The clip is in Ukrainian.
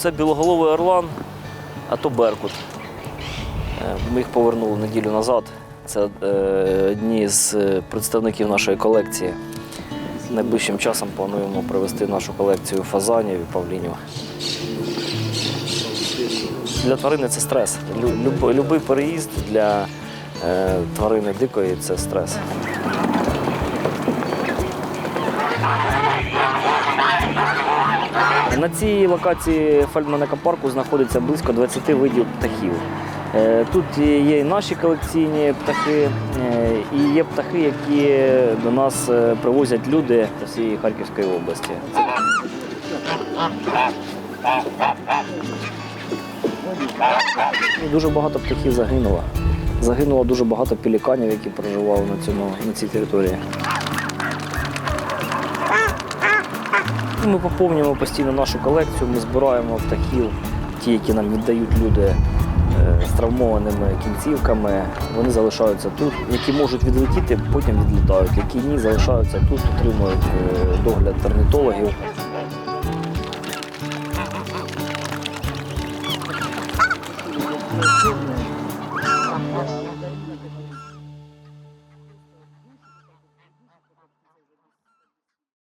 це білоголовий орлан, а то беркут. Е, Ми їх повернули неділю назад. Це е, одні з е, представників нашої колекції. Найближчим часом плануємо привезти нашу колекцію фазанів і павлінів. Для тварини це стрес. Любий переїзд для тварини дикої це стрес. На цій локації Фельдмана парку знаходиться близько 20 видів птахів. Е, Тут є і наші колекційні птахи, е, і є птахи, які до нас е, привозять люди з всієї Харківської області. Дуже багато птахів загинуло. Загинуло дуже багато пеліканів, які проживали на, цьому, на цій території. Ми поповнюємо постійно нашу колекцію, ми збираємо птахів, ті, які нам віддають люди е, з травмованими кінцівками. Вони залишаються тут. Які можуть відлетіти, потім відлітають. Які ні, залишаються тут, отримують е, догляд термітологів.